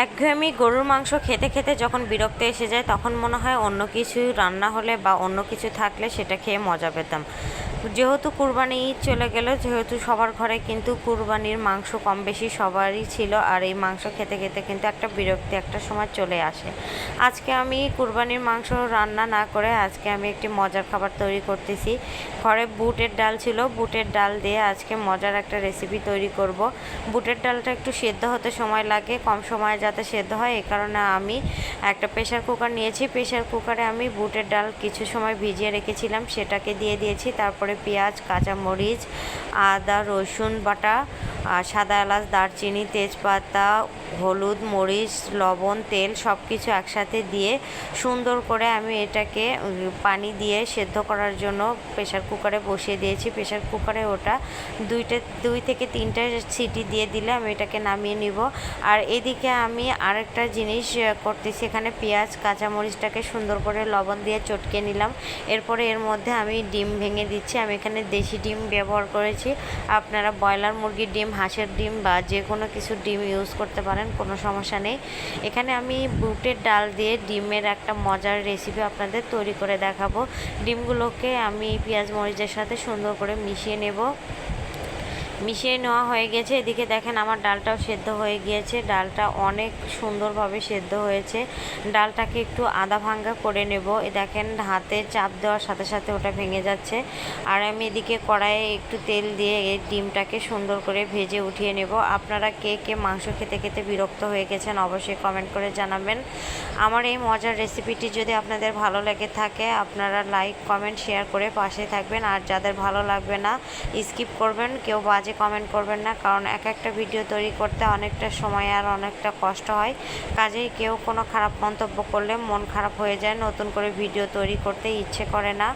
একঘেয়েমি গরুর মাংস খেতে খেতে যখন বিরক্ত এসে যায়, তখন মনে হয় অন্য কিছু রান্না হলে বা অন্য কিছু থাকলে সেটা খেয়ে মজা পেতাম। যেহেতু কুরবানি ঈদ চলে গেল, যেহেতু সবার ঘরে কিন্তু কুরবানির মাংস কম বেশি সবারই ছিল, আর এই মাংস খেতে খেতে কিন্তু একটা বিরক্তি একটা সময় চলে আসে। আজকে আমি কুরবানির মাংস রান্না না করে আজকে আমি একটি মজার খাবার তৈরি করতেছি। ঘরে বুটের ডাল ছিল, বুটের ডাল দিয়ে আজকে মজার একটা রেসিপি তৈরি করব। বুটের ডালটা একটু সেদ্ধ হতে সময় লাগে, কম সময়ে যাতে সেদ্ধ হয়, এই কারণে আমি একটা প্রেশার কুকার নিয়েছি। প্রেশার কুকারে আমি বুটের ডাল কিছু সময় ভিজিয়ে রেখেছিলাম, সেটাকে দিয়ে দিয়েছি। তারপরে পেঁয়াজ, কাঁচামরিচ, আদা, রসুন বাটা সাদা এলাচ, দারচিনি, তেজপাতা হলুদ, মরিচ, লবণ, তেল সব কিছু একসাথে দিয়ে সুন্দর করে আমি এটাকে পানি দিয়ে সেদ্ধ করার জন্য প্রেশার কুকারে বসিয়ে দিয়েছি। প্রেশার কুকারে ওটা দুইটা, দুই থেকে তিনটে সিটি দিয়ে দিলে আমি এটাকে নামিয়ে নিব। আর এদিকে আমি আরেকটা জিনিস করতেছি এখানে পেঁয়াজ, কাঁচামরিচটাকে সুন্দর করে লবণ দিয়ে চটকে নিলাম। এরপরে এর মধ্যে আমি ডিম ভেঙে দিচ্ছি। আমি এখানে দেশি ডিম ব্যবহার করেছি। আপনারা ব্রয়লার মুরগির ডিম, হাঁসের ডিম বা যে কোনো কিছু ডিম ইউজ করতে পারেন। কোনো সমস্যা নেই। এখানে আমি বুটের ডাল দিয়ে ডিমের একটা মজার রেসিপি আপনাদের তৈরি করে দেখাবো। ডিমগুলোকে আমি পেঁয়াজ মরিচের সাথে সুন্দর করে মিশিয়ে নেব। মিশিয়ে নেওয়া হয়ে গেছে। এদিকে দেখেন আমার ডালটাও সেদ্ধ হয়ে গিয়েছে। ডালটা অনেক সুন্দরভাবে সেদ্ধ হয়েছে। ডালটাকে একটু আদা ভাঙ্গা করে নেব। এ দেখেন হাতে চাপ দেওয়ার সাথে সাথে ওটা ভেঙে যাচ্ছে। আর আমি এদিকে কড়াইয়ে একটু তেল দিয়ে এই ডিমটাকে সুন্দর করে ভেজে উঠিয়ে নেব। আপনারা কে কে মাংস খেতে খেতে বিরক্ত হয়ে গেছেন অবশ্যই কমেন্ট করে জানাবেন। আমার এই মজার রেসিপিটি যদি আপনাদের ভালো লেগে থাকে, আপনারা লাইক, কমেন্ট, শেয়ার করে পাশে থাকবেন। আর যাদের ভালো লাগবে না, স্কিপ করবেন। কেউ বাজে কমেন্ট করবেন না, কারণ এক একটা ভিডিও তৈরি করতে অনেকটা সময় আর অনেকটা কষ্ট হয়। কাজেই কেউ কোনো খারাপ মন্তব্য করলে মন খারাপ হয়ে যায়, নতুন করে ভিডিও তৈরি করতে ইচ্ছে করে না।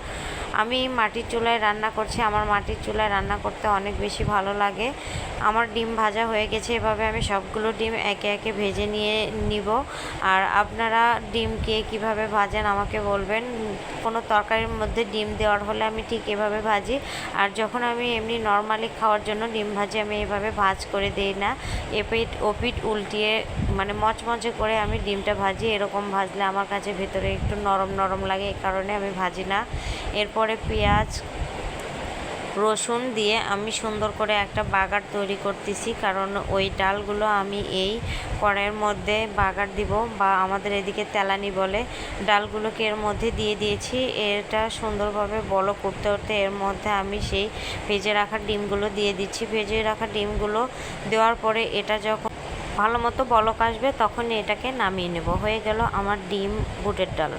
আমি মাটির চুলায় রান্না করছি, আমার মাটির চুলায় রান্না করতে অনেক বেশি ভালো লাগে। আমার ডিম ভাজা হয়ে গেছে, এভাবে আমি সবগুলো ডিম একে একে ভেজে নিয়ে নিব। আর আপনারা ডিম কে কীভাবে ভাজেন আমাকে বলবেন। কোনো তরকারির মধ্যে ডিম দেওয়ার হলে আমি ঠিক এভাবে ভাজি। আর যখন আমি এমনি নর্মালি খাওয়ার জন্য ডিম ভাজি, আমি এভাবে ভাজ করে দিই না। এপিট ওপিট উল্টিয়ে মানে মচমচে করে আমি ডিমটা ভাজি। এরকম ভাজলে আমার কাছে ভেতরে একটু নরম নরম লাগে এই কারণে আমি ভাজি না। এরপরে পেঁয়াজ রসুন দিয়ে আমি সুন্দর করে একটা বাগার তৈরি করতেছি, কারণ ওই ডালগুলো আমি এই কড়াইয়ের মধ্যে বাগার দিব বা আমাদের এদিকে তেলানি বলে ডালগুলোকে এর মধ্যে দিয়ে দিয়েছি। এটা সুন্দরভাবে বলো করতে করতে এর মধ্যে আমি সেই ভেজে রাখা ডিমগুলো দিয়ে দিচ্ছি। ভেজে রাখা ডিমগুলো দেওয়ার পরে এটা যখন ভালো মতো বলক আসবে তখন এটাকে নামিয়ে নেব। হয়ে গেল আমার ডিম বুটের ডাল।